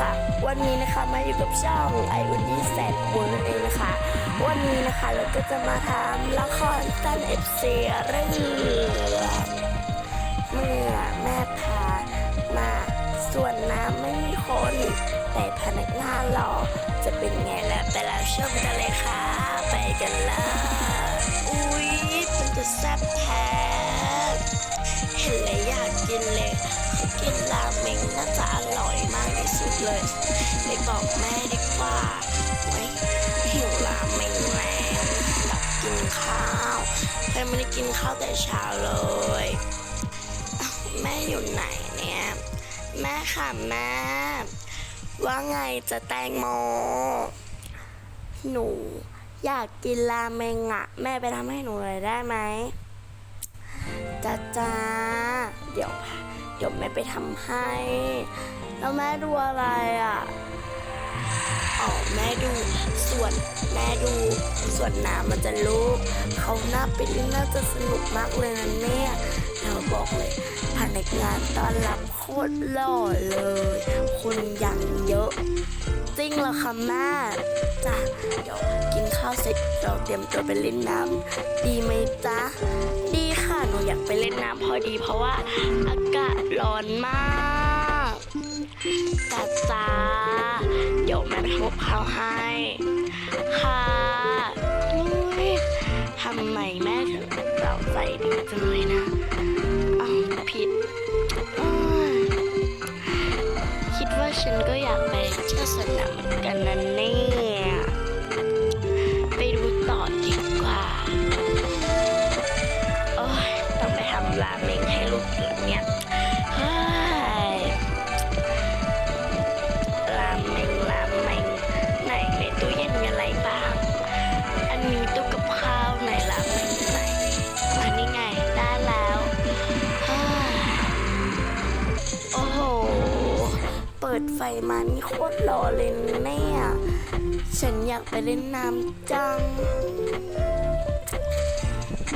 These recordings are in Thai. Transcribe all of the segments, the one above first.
ค่ะวันนี้นะคะมาอยู่กับช่องไอวันดี้แสนคูนั่นเองนะคะ วันนี้นะคะเราก็จะมาทำละครสั้นเอฟซีเรื่องเมื่อแม่พามาส่วนน้ำไม่มีคนแต่พนักงานรอจะเป็นไงแล่ะไปแล้วชมกันเลยค่ะ ไปกันเลยอุ๊ยมันจะแซ่บแท้เห็นแล้วอยาก เลยไปบอกแม่ดีกว่าไว้หิวราเมงแล้วอยากกินข้าวเพื่อนไม่ได้กินข้าวแต่เช้าเลย แม่อยู่ไหนเนี่ย แม่ค่ะแม่ ว่าไงจะแตงโม หนู อยากกินราเมงอะแม่ไปทำให้หนูเลยได้ไหมจ้าจ้าเดี๋ยว เดี๋ยวแม่ไปทำให้ แล้วแม่ดูอะไรอะอ๋อแม่ดูส่วนแม่ดูส่วนน้ำมันจะลูกเขาหน้าเป็นน่าจะสนุกมากเลยนะเนี่ยเราบอกเลยพนักงานต้อนรับโคตรหล่อเลยคนอย่างเยอะ จริงเหรอคะแม่จ้ะเดี๋ยวกินข้าวเสร็จ เราเตรียมตัวไปเล่นน้ำดีไหมจ๊ะ ดีค่ะ หนูอยากไปเล่นน้ำพอดี เพราะว่าอากาศร้อนมากจ้าจ้าเดี๋ยวแม่ไปทำกับข้าให้ ค่ะอุ๊ยทำไมแม่ถึงเราใจดีจังเลยนะอ้าวผิด คิดว่าฉันก็อยากไปเที่ยวสนามเหมือนกันนะเนี่ย มงให้ลูกกินเนี่ยเฮ้ยราเมงราเมงไหนในตู้เย็นมีอะไรบ้าง อันนี้ตู้กับข้าวไหนราเมงไหนอันนี้ไงได้แล้วโอ้โห เปิดไฟมานี่โคตรหล่อเลยเนี่ย ฉันอยากไปเล่นน้ำจัง ท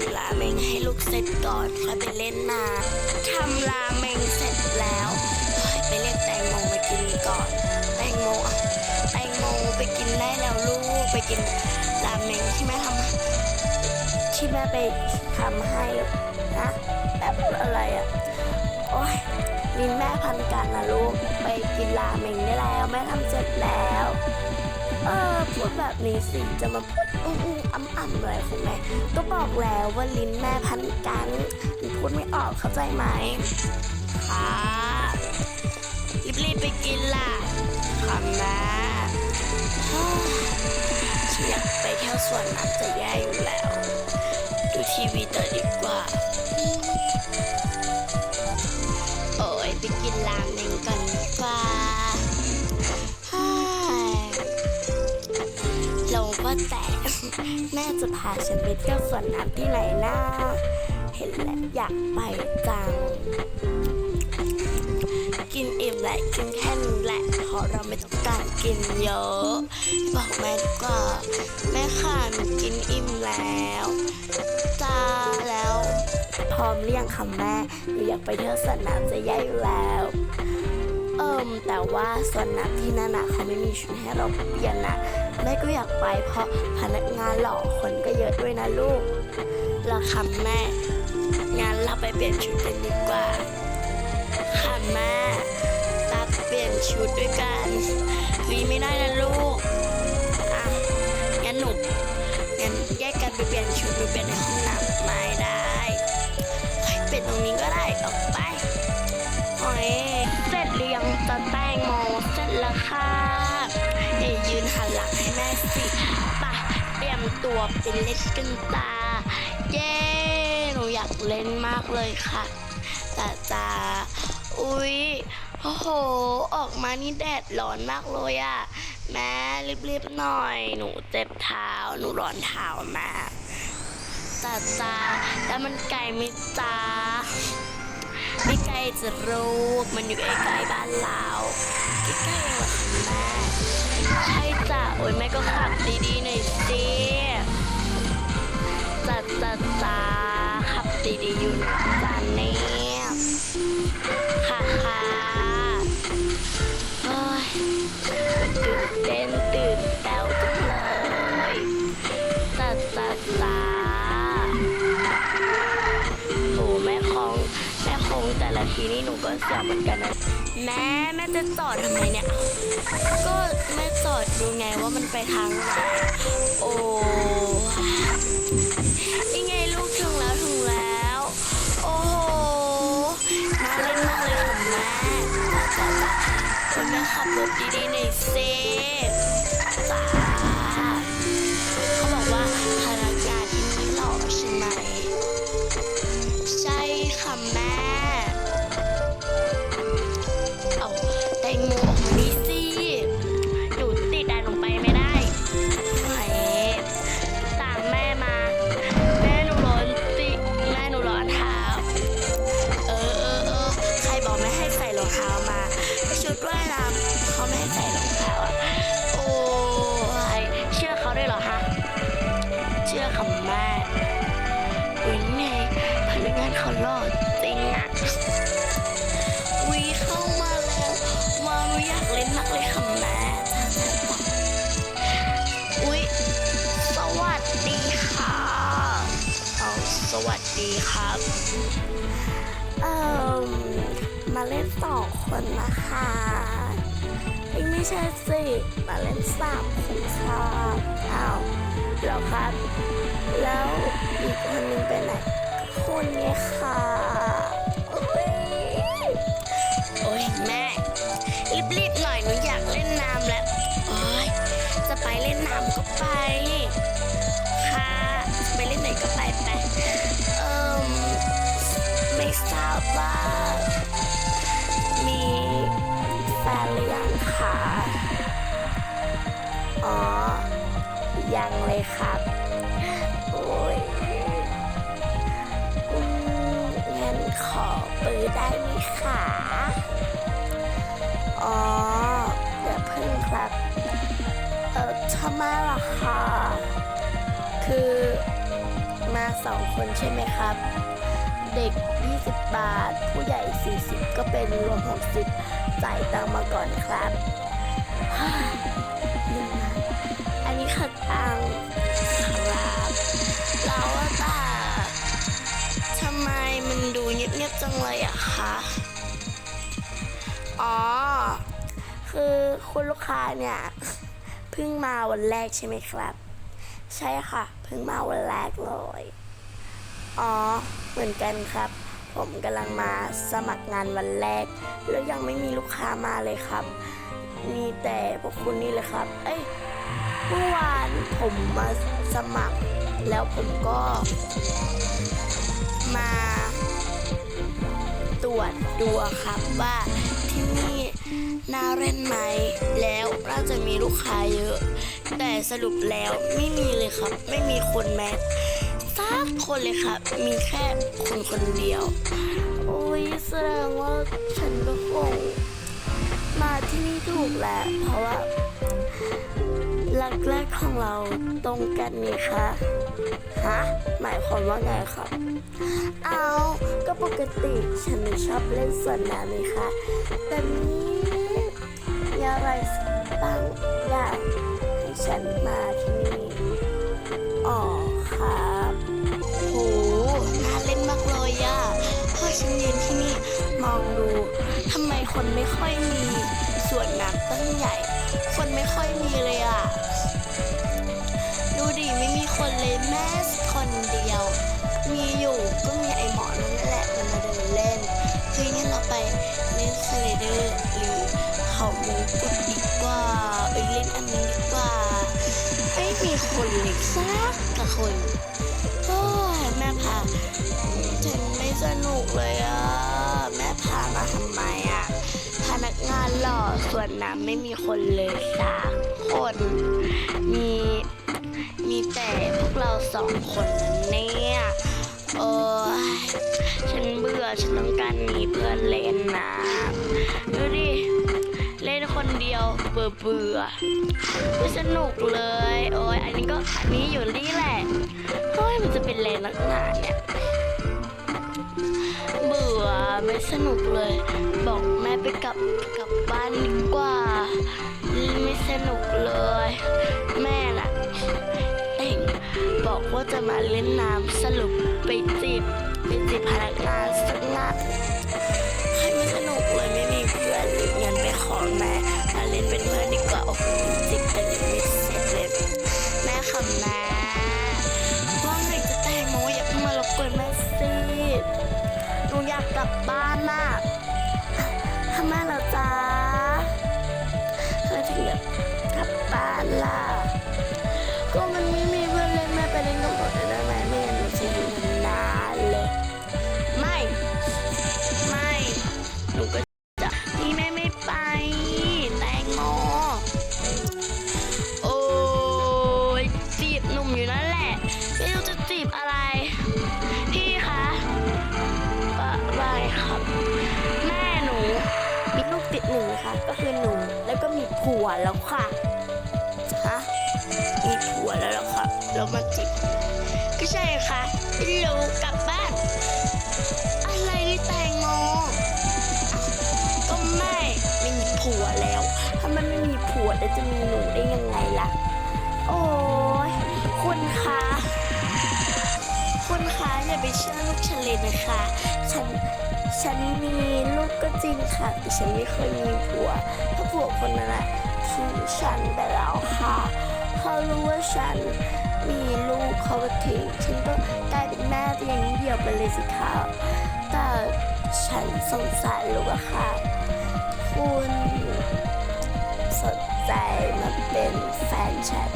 ำราเมงให้ลูกเสร็จก่อนค่อยไปเล่นน้ำทำราเมงเสร็จแล้วเฮ้ยไปเรียกแตงโมมากินก่อน แตงโมอะแตงโมไปกินได้แล้วลูกไปกินราเมงที่แม่ทำที่แม่ไปทำให้นะแบบอะไรอะโอ้ยลินแม่พันกันนะลูกไปกินราเมงได้แล้ว แม่ทำเสร็จแล้ว เออพูดแบบนี้สิจะมาพูดอื้ออื้ออ้ำอ้ำอะไรของแม่ก็บอกแล้วว่าลิ้นแม่พันกันพูดไม่ออกเข้าใจไหมค่ะรีบๆไปกินล่ะค่ะแม่ฉันอยากไปเที่ยวสวนน้ำจะแย่อยู่แล้ว ดูทีวีต่อดีกว่า โอ้ยไปกินราเมงก่อน ว่าแต่ แม่จะพาฉันไปเที่ยวสวนน้ำที่ไหนนะเห็นแล้วอยากไปจัง กินอิ่มแหละกินแค่นี้แหละเพราะเราไม่ต้องการกินเยอะ บอกแม่ดีกว่าแม่ค่ะหนูกินอิ่มแล้วจ้าแล้วพร้อมเรียงค่ะแม่หนูอยากไปเที่ยวสวนน้ำจะใหญ่อยู่แล้วเอิมแต่ว่าสวนน้ำที่นั่นนะเขาไม่มีชุดให้เราเปลี่ยนนะ แม่ก็อยากไปเพราะพนักงานหล่อคนก็เยอะด้วยนะลูกแล้วค่ะแม่งั้นเราไปเปลี่ยนชุดกันดีกว่าค่ะแม่ตักเปลี่ยนชุดด้วยกันวีไม่ได้นะลูก อะ งั้นหนูงั้นแยกกันไปเปลี่ยนชุดไปเปลี่ยนในห้องน้ำไม่ได้เฮ้ยเป็นตรงนี้ก็ได้ออกไปโอ้ยเสร็จหรือยังจะแตงโมเสร็จแล้วค่ะ แม่สิไปเตรียมตัวไปเล่นกันตา เย้ หนูอยากเล่นมากเลยค่ะแต่จ้าอุ๊ยโอ้โห ออกมานี่แดดร้อนมากเลยอะแม่รีบๆหน่อย หนูเจ็บเท้า หนูร้อนเท้ามากจ้าจ้าแล้วมันไกลไหมจ้าไม่ไกลจะรูกมันอยู่ใกล้ๆบ้านเราใกล้ๆหรอแม่ อ้ยแม่ก็ขับดีๆหน่อยสิจัดจัดจ้าขับดีๆอยู่นะจานเนี่ยค่ะค่ะโอ้ยตื่นเต้นตื่นเต้าจังเลยจัดจัดจ้าโอ้แม่คงแม่คงแต่ละทีนี่หนูก็เสียเหมือนกันนะแม่แม่จะจอดทำไมเนี่ย ก็แม่จอด ดูไงว่ามันไปทางไหนโอ้ยังไงลูกถึงแล้วถึงแล้ว โอ้โหน่าเล่นมากเลยค่ะแม่คุณแม่ขับรถดีๆหน่อยสิ สวัสดีครับ เอ่อมาเล่นสองคนนะคะเอ้ยไม่ใช่สิมาเล่นสามคนค่ะอ้าวเหรอครับ แล้วอีกคนนึงไปไหนคนไงค่ะอุ๊ยโอ้ยแม่รีบๆหน่อยหนูอยากเล่นน้ำแล้วโอ้ยจะไปเล่นน้ำก็ไป ได้ไหมคะ อ๋อเดี๋ยวพึ่งครับ เออทำไมล่ะคะคือมาสองคนใช่ไหมครับ เด็ก 20 บาท ผู้ใหญ่ 40 ก็เป็นรวม 60 จ่ายตังมาก่อนครับเรื่องนั้นอันนี้คือตัง คะอ๋อ คือคุณลูกค้าเนี่ยเพิ่งมาวันแรกใช่ไหมครับ ใช่ค่ะ เพิ่งมาวันแรกเลย อ๋อ เหมือนกันครับ ผมกำลังมาสมัครงานวันแรก แล้วยังไม่มีลูกค้ามาเลยครับ มีแต่พวกคุณนี่เลยครับ เอ้ยเมื่อวานผมมาสมัคร แล้วผมก็มา ตรวจดูครับว่าที่นี่น่าเล่นไหม แล้วน่าจะมีลูกค้าเยอะ แต่สรุปแล้วไม่มีเลยครับ ไม่มีคนแม้สักคนเลยครับ มีแค่คนคนเดียว โอ้ยแสดงว่าฉันก็คงมาที่นี่ถูกแล้วเพราะว่า รักแรกของเราตรงกันนี่คะฮะหมายความว่าไงครับ เอาก็ปกติฉันชอบเล่นสวนน้ำเลยค่ะแต่นี้มีอะไรบางอย่างให้ฉันมาที่นี่อ๋อครับโหน่าเล่นมากเลยอะพอฉันยืนที่นี่มองดูทำไมคนไม่ค่อยมีสวนน้ำตั้งใหญ่ คนไม่ค่อยมีเลยอะดูดิไม่มีคนเลยแม่คนเดียว มีอยู่ก็มีไอหมอนั่นแหละมันมาเดินเล่นเฮ้ยงั้นเราไปเล่นสไลเดอร์หรือเขามงกุฎดีกว่าไปเล่นอันนี้ดีกว่าไม่มีคนเลยสักกับคน ล่อส่วนน้ำไม่มีคนเลยสักคน มีมีแต่พวกเราสองคนนะเนี่ยโอ้ยฉันเบื่อฉันต้องการหนีเพื่อนเล่นนะดูดิเล่นคนเดียวเบื่อเบื่อไม่สนุกเลยโอ้ยอันนี้ก็อันนี้อยู่นี่แหละเฮ้ยมันจะเป็นแรงนักหนาเนี่ย ไม่สนุกเลย บอกแม่ไปกลับกลับบ้านดีกว่า ไม่สนุกเลย แม่น่ะเองบอกว่าจะมาเล่นน้ำสรุปไปจีบไปจีบพนักงานสักนักให้ไม่สนุกเลยไม่มีเพื่อนเงินไปขอแม่มาเล่นเป็นเพื่อนดีกว่าโอ้โหจิบแต่ยังไม่เสร็จเลยแม่คำนา หนึ่งนะคะ ก็คือหนูแล้วก็มีผัวแล้วค่ะฮะมีผัวแล้วเหรอครับแล้วมาจีบก็ใช่ค่ะไม่รู้กลับบ้าน อะไรนี่แตงโมก็ไม่ไม่มีผัวแล้ว ถ้ามันไม่มีผัวแล้วจะมีหนูได้ยังไงล่ะ โอ้ยคุณคะ คุณคะอย่าไปเชื่อลูกฉันเลยนะคะ ฉันฉันมีลูกก็จริงค่ะ แต่ฉันไม่เคยมีผัวเพราะผัวคนนั้นอะทิ้งฉันไปแล้วค่ะเขารู้ว่าฉันมีลูกเขาก็ทิ้งฉันก็กลายเป็นแม่เพียงเดียวไปเลยสิคะแต่ฉันสงสารลูกอะค่ะ คุณสนใจมาเป็นแฟนฉัน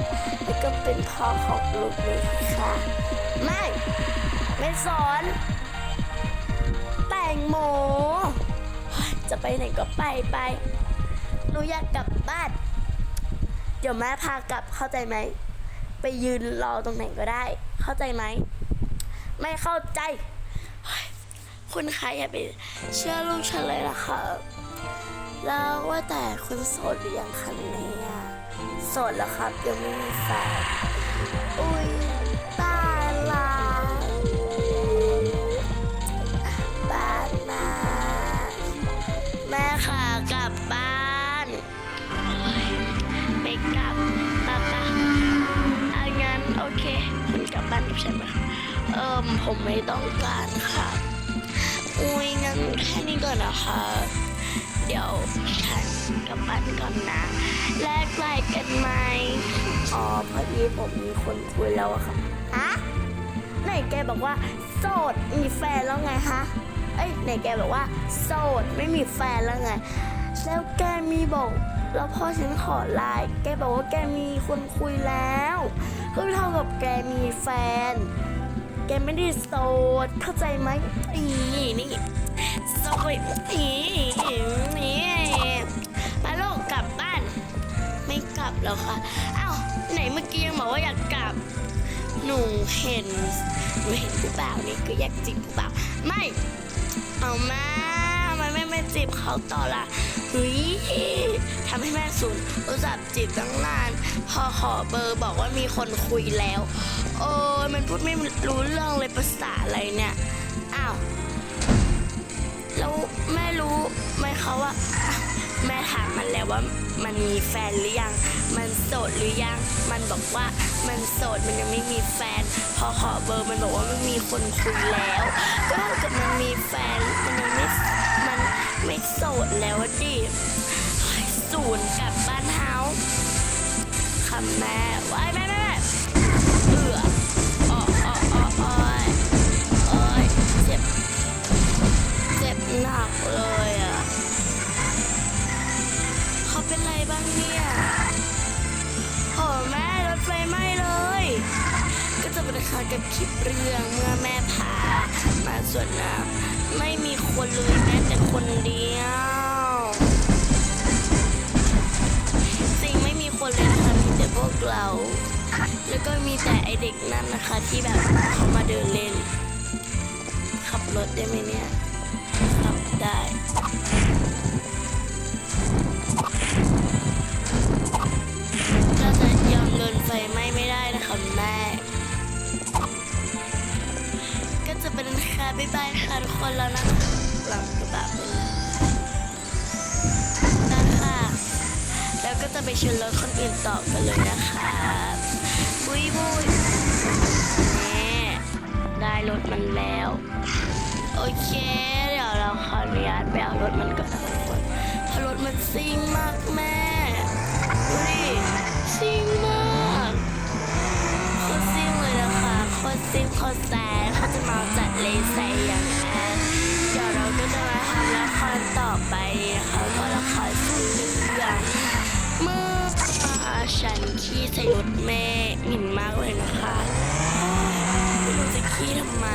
ก็เป็นพ่อของลูกไหมคะไม่ ไม่สอน แตงโม จะไปไหนก็ไปไป หนูอยากกลับบ้าน เดี๋ยวแม่พากลับเข้าใจไหม ไปยืนรอตรงไหนก็ได้ เข้าใจไหม ไม่เข้าใจ คุณคะอย่าไปเชื่อลูกฉันเลยนะคะแล้วว่าแต่คุณโสดหรือยังคะเนี่ย ดแล้วครับ ยังไม่มีแฟนอุ้ยตายละบ้านมาแม่ค่ะกลับบ้านไม่กลับป้าป้าอางั้นโอเคคุณกลับบ้านกับฉันไหมเอิมผมไม่ต้องการค่ะอุ้ยงั้นแค่นี้ก่อนนะคะ เดี๋ยว ฉันกลับบ้านก่อนนะแลกไลน์กันไหมอ๋อพอดีผมมีคนคุยแล้วอะค่ะฮะไหนแกบอกว่า โสดมีแฟนแล้วไงฮะเอ้ยไหนแกบอกว่า โสดไม่มีแฟนแล้วไง แล้วแกมีบอกแล้วพอฉันขอไลน์แกบอกว่าแกมีคนคุยแล้วก็เท่ากับแกมีแฟน แกไม่ได้โสดเข้าใจไหมนี่นี่โสดนี่นี่ แล้วค่ะอ้าวไหนเมื่อกี้ยังบอกว่าอยากกลับ หนูเห็นหนูเห็นผู้บ่าวนี่คืออยากจีบผู้บ่าวไม่ เอามาทำไมไม่ไม่จีบเขาต่อล่ะเฮ้ยทำให้แม่สูนอุตส่าห์จีบตั้งนาน พอขอเบอร์บอกว่ามีคนคุยแล้ว โอ้ยมันพูดไม่รู้เรื่องเลยภาษาอะไรเนี่ยอ้าวแล้วแม่รู้ไหมเขาว่าอะ แม่ถามมันแล้วว่ามันมีแฟนหรือยัง มันโสดหรือยัง มันบอกว่ามันโสดมันยังไม่มีแฟน พอขอเบอร์มันบอกว่ามันมีคนคุยแล้ว ก็เท่ากับมันมีแฟนมันยังไม่มันไม่โสดแล้วดิศูนย์กลับบ้านเฮาค่ะแม่ว้ายแม่แม่เอืออ้ออ้ออ้ออ้อยโอ้ยเจ็บ เจ็บหนักเลย เป็นไรบ้างเนี่ยโหแม่รถไฟไหม้เลย ก็จะเป็นคากับคลิปเรื่องเมื่อแม่พามาสวนน้ำไม่มีคนเลยแม้แต่คนเดียวจริงไม่มีคนเลยนะคะมีแต่พวกเรา แล้วก็มีแต่ไอเด็กนั่นนะคะที่แบบเขามาเดินเล่น ขับรถได้ไหมเนี่ย ขับได้ นแล้วนะหลังกระบะไปแล้วนะคะแล้วก็จะไปชนรถคนอื่นต่อกันเลยนะคะบุยบุยนี่ได้รถมันแล้ว โอเคเดี๋ยวเราขออนุญาตไปเอารถมันก่อนทุกคนเพราะรถมันซิ่งมากแม่ดูดิซิ่งมากโคตรซิ่งเลยนะคะโคตรซิ่งโคตรแซ่ ไปเขาก็ละคอยพูดเรื่องเมื่อฉันขี้ใส่รถแม่หมิ่นมากเลยนะคะโอ๊ยไม่รู้จะขี้ทำไม